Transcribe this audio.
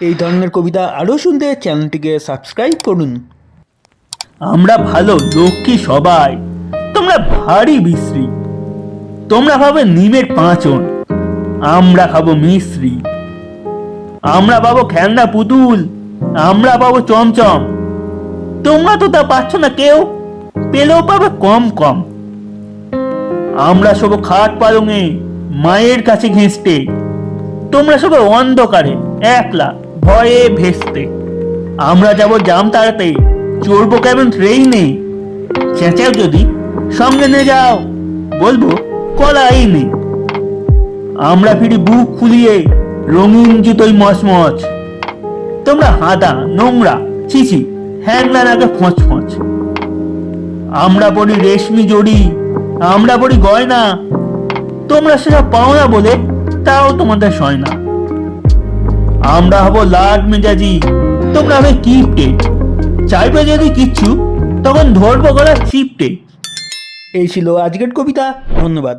এই ধরনের কবিতা আরও শুনতে চ্যানেলটিকে সাবস্ক্রাইব করুন। আমরা ভালো লক্ষ্মী সবাই। তোমরা ভারী বিশ্রী। তোমরা খাবে নিমের পাঁচন। আমরা খাব মিশ্রি। আমরা পাবো খেলনা পুতুল। আমরা পাবো চমচম। তোমরা তো তা পাচ্ছ না কেউ। পেলেও পাবে কম কম। আমরা সব খাট পালঙে, মায়ের কাছে ঘেঁষতে তোমরা সবে অন্ধকারে, একলা। ভয়ে ভেস্তে। আমরা যাব জাম তাড়াতে চড়বো কেমন ট্রেনে চেঁচাও যদি। সঙ্গে নিয়ে যাও। বলব কলা এই নেই আমরা ফিরি বুক ফুলিয়ে রঙিন জুতোই মচমচ। তোমরা হাদা, নোংরা ছিছি হ্যাংলা নাকে ফোঁচ ফোঁচ। আমরা পড়ি রেশমি জড়ি, আমরা পড়ি গয়না। তোমরা সেসব পাও না বলে তাও তোমাদের সয় না। আমরা হব লাড মেজাজি। তোমরা হবে কিপটে চাইবে যদি কিচ্ছু, তখন ধরবো গলা চিপটে। এই ছিল আজকের কবিতা। ধন্যবাদ।